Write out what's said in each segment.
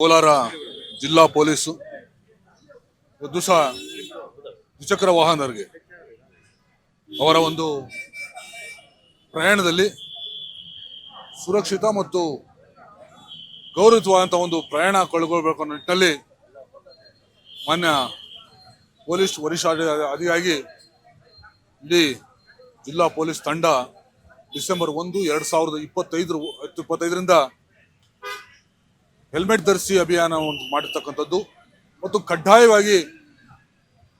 ಕೋಲಾರ ಜಿಲ್ಲಾ ಪೊಲೀಸು ಇವತ್ತು ಸಹ ದ್ವಿಚಕ್ರ ವಾಹನರಿಗೆ ಅವರ ಒಂದು ಪ್ರಯಾಣದಲ್ಲಿ ಸುರಕ್ಷಿತ ಮತ್ತು ಗೌರವಿತವಾದಂಥ ಒಂದು ಪ್ರಯಾಣ ಕಳ್ಕೊಳ್ಬೇಕು ಅನ್ನೋ ನಿಟ್ಟಿನಲ್ಲಿ ಮಾನ್ಯ ಪೊಲೀಸ್ ವರಿಷ್ಠಾಧಿಕಾರಿ ಇಡೀ ಜಿಲ್ಲಾ ಪೊಲೀಸ್ ತಂಡ ಡಿಸೆಂಬರ್ ಒಂದು, ಎರಡು ಸಾವಿರದ ಇಪ್ಪತ್ತೈದರ ಇಪ್ಪತ್ತೈದರಿಂದ ಹೆಲ್ಮೆಟ್ ಧರಿಸಿ ಅಭಿಯಾನ ಒಂದು ಮಾಡಿರ್ತಕ್ಕಂಥದ್ದು ಮತ್ತು ಕಡ್ಡಾಯವಾಗಿ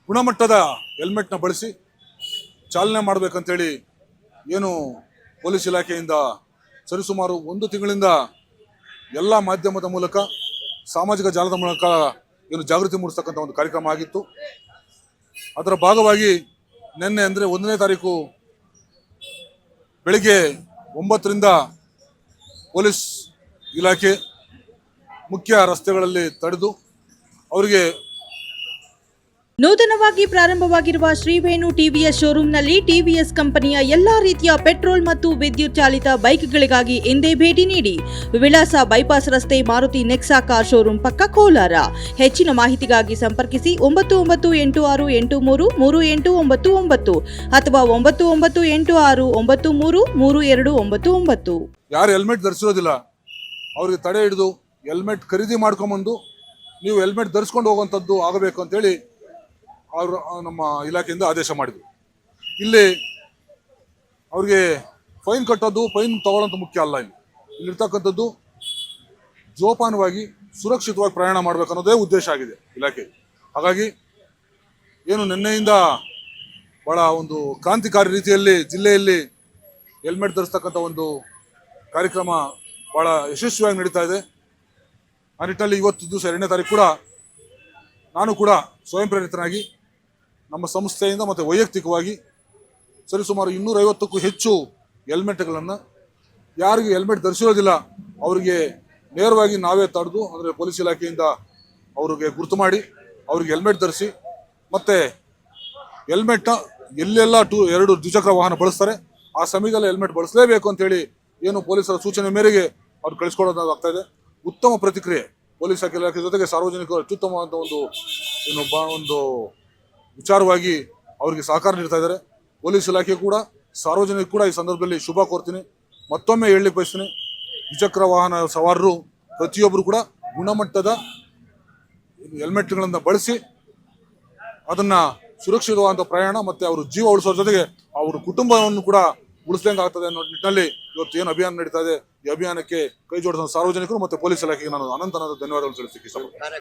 ಗುಣಮಟ್ಟದ ಹೆಲ್ಮೆಟ್ನ ಬಳಸಿ ಚಾಲನೆ ಮಾಡಬೇಕಂತೇಳಿ ಏನು ಪೊಲೀಸ್ ಇಲಾಖೆಯಿಂದ ಸರಿಸುಮಾರು ಒಂದು ತಿಂಗಳಿಂದ ಎಲ್ಲ ಮಾಧ್ಯಮದ ಮೂಲಕ, ಸಾಮಾಜಿಕ ಜಾಲದ ಮೂಲಕ ಏನು ಜಾಗೃತಿ ಮೂಡಿಸ್ತಕ್ಕಂಥ ಒಂದು ಕಾರ್ಯಕ್ರಮ ಆಗಿತ್ತು. ಅದರ ಭಾಗವಾಗಿ ನಿನ್ನೆ ಅಂದರೆ ಒಂದನೇ ತಾರೀಕು ಬೆಳಿಗ್ಗೆ ಒಂಬತ್ತರಿಂದ ಪೊಲೀಸ್ ಇಲಾಖೆ ಮುಖ್ಯ ರಸ್ತೆಗಳಲ್ಲಿ ತಡೆದು ಅವರಿಗೆ ನೂತನವಾಗಿ ಪ್ರಾರಂಭವಾಗಿರುವ ಶ್ರೀವೇಣು ಟಿವಿಎಸ್ ಶೋರೂಮ್ನಲ್ಲಿ ಟಿವಿಎಸ್ ಕಂಪನಿಯ ಎಲ್ಲಾ ರೀತಿಯ ಪೆಟ್ರೋಲ್ ಮತ್ತು ವಿದ್ಯುತ್ ಚಾಲಿತ ಬೈಕ್ಗಳಿಗಾಗಿ ಎಂದೇ ಭೇಟಿ ನೀಡಿ ವಿಳಾಸ ಬೈಪಾಸ್ ರಸ್ತೆ ಮಾರುತಿ ನೆಕ್ಸಾ ಕಾರ್ ಶೋರೂಮ್ ಪಕ್ಕ ಕೋಲಾರ. ಹೆಚ್ಚಿನ ಮಾಹಿತಿಗಾಗಿ ಸಂಪರ್ಕಿಸಿ ಒಂಬತ್ತು ಒಂಬತ್ತು ಎಂಟು ಆರು ಎಂಟು ಮೂರು ಮೂರು ಎಂಟು ಒಂಬತ್ತು ಒಂಬತ್ತು ಅಥವಾ ಒಂಬತ್ತು ಒಂಬತ್ತು ಎಂಟು ಆರು ಒಂಬತ್ತು ಮೂರು ಮೂರು ಎರಡು ಒಂಬತ್ತು ಒಂಬತ್ತು. ಯಾರು ಹೆಲ್ಮೆಟ್ ಧರಿಸೋದಿಲ್ಲ ಅವರಿಗೆ ತಡೆ ಹಿಡಿದು ಹೆಲ್ಮೆಟ್ ಖರೀದಿ ಮಾಡ್ಕೊಂಬಂದು ನೀವು ಹೆಲ್ಮೆಟ್ ಧರಿಸ್ಕೊಂಡು ಹೋಗುವಂಥದ್ದು ಆಗಬೇಕು ಅಂತೇಳಿ ಅವರು ನಮ್ಮ ಇಲಾಖೆಯಿಂದ ಆದೇಶ ಮಾಡಿದ್ರು. ಇಲ್ಲಿ ಅವ್ರಿಗೆ ಫೈನ್ ಕಟ್ಟೋದು, ಫೈನ್ ತಗೊಳ್ಳೋಂಥ ಮುಖ್ಯ ಅಲ್ಲ ಇಲ್ಲಿ. ಇಲ್ಲಿರ್ತಕ್ಕಂಥದ್ದು ಜೋಪಾನವಾಗಿ ಸುರಕ್ಷಿತವಾಗಿ ಪ್ರಯಾಣ ಮಾಡಬೇಕು ಅನ್ನೋದೇ ಉದ್ದೇಶ ಆಗಿದೆ ಇಲಾಖೆ. ಹಾಗಾಗಿ ಏನು ನಿನ್ನೆಯಿಂದ ಭಾಳ ಒಂದು ಕ್ರಾಂತಿಕಾರಿ ರೀತಿಯಲ್ಲಿ ಜಿಲ್ಲೆಯಲ್ಲಿ ಹೆಲ್ಮೆಟ್ ಧರಿಸ್ತಕ್ಕಂಥ ಒಂದು ಕಾರ್ಯಕ್ರಮ ಭಾಳ ಯಶಸ್ವಿಯಾಗಿ ನಡೀತಾ ಇದೆ. ಆ ನಿಟ್ಟಿನಲ್ಲಿ ಇವತ್ತು ದಿವಸ ಎರಡನೇ ತಾರೀಕು ಕೂಡ ನಾನು ಕೂಡ ಸ್ವಯಂ ಪ್ರೇರಿತನಾಗಿ ನಮ್ಮ ಸಂಸ್ಥೆಯಿಂದ ಮತ್ತು ವೈಯಕ್ತಿಕವಾಗಿ ಸರಿಸುಮಾರು ಇನ್ನೂರೈವತ್ತಕ್ಕೂ ಹೆಚ್ಚು ಹೆಲ್ಮೆಟ್ಗಳನ್ನು ಯಾರಿಗೆ ಹೆಲ್ಮೆಟ್ ಧರಿಸಿರೋದಿಲ್ಲ, ಅವರಿಗೆ ನೇರವಾಗಿ ನಾವೇ ತಡೆದು ಅಂದರೆ ಪೊಲೀಸ್ ಇಲಾಖೆಯಿಂದ ಅವ್ರಿಗೆ ಗುರುತು ಮಾಡಿ ಅವ್ರಿಗೆ ಹೆಲ್ಮೆಟ್ ಧರಿಸಿ ಮತ್ತು ಹೆಲ್ಮೆಟ್ನ ಎಲ್ಲೆಲ್ಲ ಟೂ ಎರಡು ದ್ವಿಚಕ್ರ ವಾಹನ ಬಳಸ್ತಾರೆ. ಆ ಸಮಯದಲ್ಲಿ ಹೆಲ್ಮೆಟ್ ಬಳಸಲೇಬೇಕು ಅಂತೇಳಿ ಏನು ಪೊಲೀಸರ ಸೂಚನೆ ಮೇರೆಗೆ ಅವ್ರು ಕಳಿಸ್ಕೊಡೋದಾಗ್ತಾ ಇದೆ. ಉತ್ತಮ ಪ್ರತಿಕ್ರಿಯೆ ಪೊಲೀಸ್ ಇಲಾಖೆ ಜೊತೆಗೆ ಸಾರ್ವಜನಿಕರು ಅತ್ಯುತ್ತಮವಾದ ಒಂದು ಏನು ಬಾ, ಒಂದು ವಿಚಾರವಾಗಿ ಅವರಿಗೆ ಸಹಕಾರ ನೀಡ್ತಾ ಇದ್ದಾರೆ. ಪೊಲೀಸ್ ಇಲಾಖೆ ಕೂಡ ಸಾರ್ವಜನಿಕ ಕೂಡ ಈ ಸಂದರ್ಭದಲ್ಲಿ ಶುಭ ಕೋರ್ತೀನಿ. ಮತ್ತೊಮ್ಮೆ ಹೇಳಲಿಕ್ಕೆ ಬಯಸ್ತೀನಿ, ದ್ವಿಚಕ್ರ ವಾಹನ ಸವಾರರು ಪ್ರತಿಯೊಬ್ಬರು ಕೂಡ ಗುಣಮಟ್ಟದ ಹೆಲ್ಮೆಟ್ಗಳನ್ನು ಬಳಸಿ ಅದನ್ನು ಸುರಕ್ಷಿತವಾದಂಥ ಪ್ರಯಾಣ ಮತ್ತು ಅವರು ಜೀವ ಉಳಿಸೋದ್ರ ಜೊತೆಗೆ ಅವರ ಕುಟುಂಬವನ್ನು ಕೂಡ ಉಳಿಸ್ದಂಗೆ ಆಗ್ತದೆ ಅನ್ನೋ ನಿಟ್ಟಿನಲ್ಲಿ ಇವತ್ತು ಏನು ಅಭಿಯಾನ ನಡೀತಾ ಇದೆ, ಈ ಅಭಿಯಾನಕ್ಕೆ ಕೈ ಜೋಡಿಸಿದ ಸಾರ್ವಜನಿಕರು ಮತ್ತೆ ಪೊಲೀಸ್ ಇಲಾಖೆಗೆ ನಾನು ಅನಂತನಾದ ಧನ್ಯವಾದಗಳು ಇಷ್ಟಪಡ್ತೀನಿ.